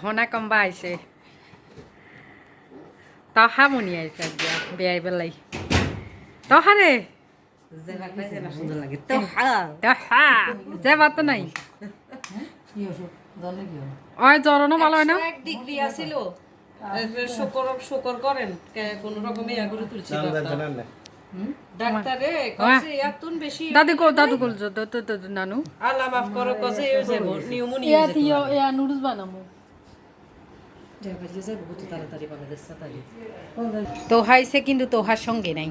হনা কম্বা আইছে তহা মনি আইছে আজ্ঞা বেয়াই বেলাই তহারে সুন্দর লাগে তো তহা। নাই। ওই জ্বরনো ভালো হয় না? এক ডিগ্রি আছিল। শুকর শুকর করেন কোন রকমে আগুরে তুলছি ডাক্তারে কইছে এতন বেশি দাদি কো দাদু কল নানু। আল্লাহ মাফ করো কইছে নিউমোনিয়া ইয়া ইয়া নুডলস বানামু তো হাইছে কিন্তু তোহার সঙ্গে নাই।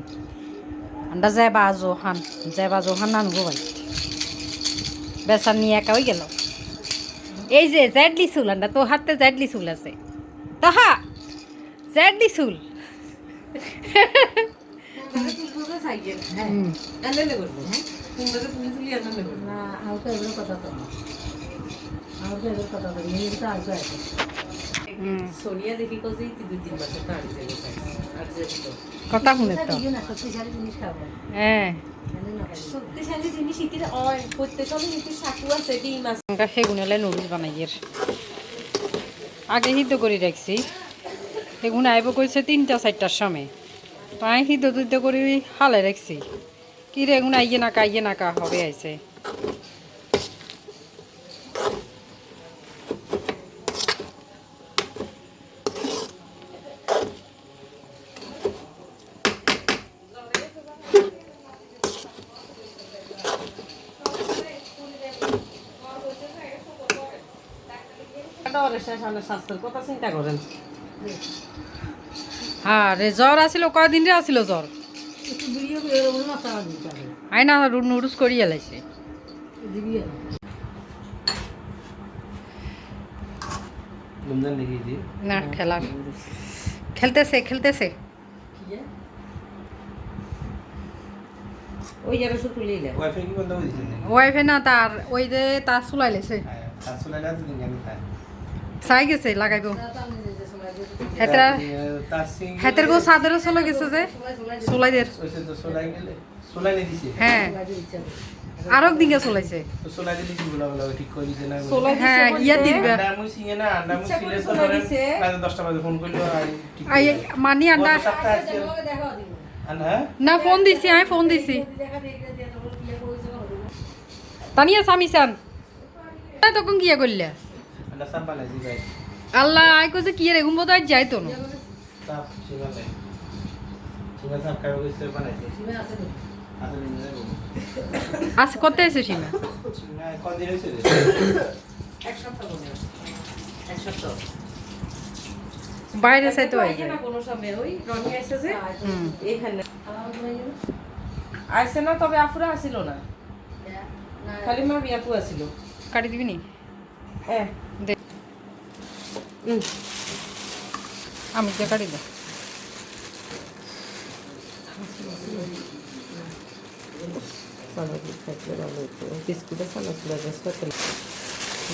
আন্ডা যায় বা জোহান যায় বা জোহান নানু গো ভাই। বেচার নিয়ে একা হয়ে গেল। এই যে জ্যাডলি চুল আন্ডা তো হাতে জ্যাডলি চুল আছে। তাহা জ্যাডলি চুল সোনিয়া দেখি দুই তিন মাসে যাবে আর যে কথা শুনে তো। হ্যাঁ। শক্তিশালী জিনিস ইতির প্রত্যেকটা ইতির সাকু আছে ডিম আছে। আমরা সেগুনেলে নুডলস বানাই এর। আগে সিদ্ধ করে রাখছি। সেগুন আইব কইছে তিনটা চারটার সময়। পাই সিদ্ধ টুদ্ধ করে হালে রাখছি। কি রেগুন আইয়ে নাকা আইয়ে নাকা হবে আইছে। ডরে শেষ হলে স্বাস্থ্যের কথা চিন্তা করেন। হ্যাঁ রে জ্বর আসিল কয়দিন রে আসিল জ্বর? আই না খেলার খেলতেছে খেলতেছে। ওয়াইফাই না তার ওই যে তার চুলাই লেছে চাই গেছে লাগাইব হেতরা হেতের গো সাদেরও চলে গেছে যে চলাই দের ওইসে তো সোলাই গেলে সোলাই নিয়ে দিছে। হ্যাঁ আরও দিকে চলাইছে হ্যাঁ ইয়া দিবে মানি আন্ডা না ফোন দিছি আমি ফোন দিছি। তানিয়া সামিসান তখন কিয়া করলে আল্লাহ আই কইছে কি রে গুম্বো তো যাইতো না। আজ কত এসে সীমা। হয়। বাইরে চাইতো তো আই আইছে না কোনো সময় ওই রনি আইছে যে। এইখানে আইছে না তবে আফুরা আসিল না। খালি মা বিয়াপু আসিল। কাটি দিবি নি? হ্যাঁ দে হুম আমি যে কাটি দে সালাদি থাকলে ভালো হতো বিস্কুটে সালাদ লাগে সকালে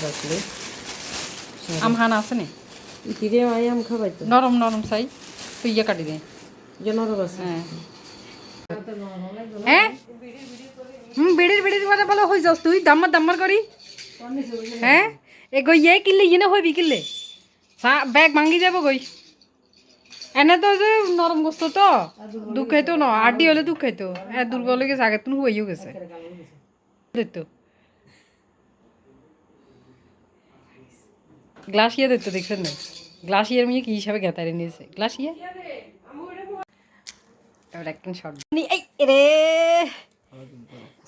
রাখলে আম হানা আছে নি ইতিরে আই আম খাবাইতো নরম নরম চাই তুই ইয়ে কাটি দে জনর বাসা হ্যাঁ হ্যাঁ হুম বেড়ির বেড়ির মানে ভালো হয়ে যাস তুই দাম্মার দাম্মার করি হ্যাঁ এ গই ইয়ে কিনলে ইয়ে না হইবি কিনলে? ব্যাগ ভাঙি যাব গই এনে তো যে নরম গোস্ত তো দুঃখ খাইতো ন আড্ডি হলে দুঃখ খাইতো হ্যাঁ দুর্বল হয়ে গেছে। আগে তুমি হইও গেছে দিত গ্লাস ইয়ে দিত দেখছেন না গ্লাস ইয়ের মেয়ে কি হিসাবে গেতারে নিয়েছে গ্লাস ইয়ে এবার একদিন শর্ট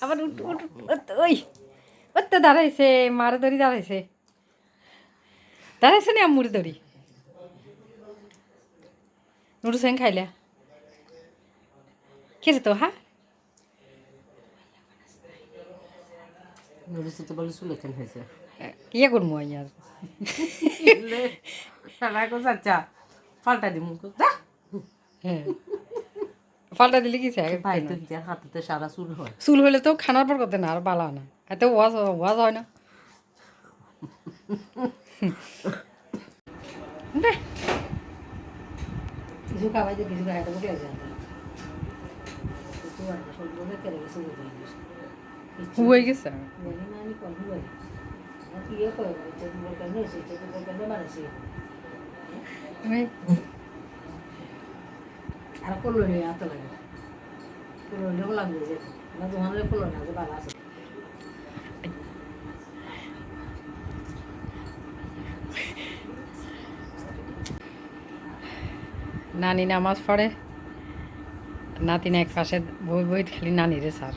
আবার উঠ উঠ ওই দাঁড়াইছে মারে ধরি দাঁড়াইছে। দাঁড়াইছে নি আম্মুরে ধরি নুডু সেন খাইলা কে রে তো হা ইয়ে করব আর চাচা পাল্টা দিমু যা হ্যাঁ পাল্টা দিলে কি ভাই তো হাতে সারা চুল হয় চুল হইলে তো খানার পর কথা না আর বালা না এত ওয়াজ ওয়াজ হয় না কিছু খাওয়াইতে কিছু খাইতে বলে আছে হুয়ে গেছে? এই, আর করল রে এত লাগে। করল লাগবে যে না তোমার করল না যে ভালো আছে। নানি নামাজ পড়ে নাতিন এক পাশে বই বই খালি নানি রে স্যার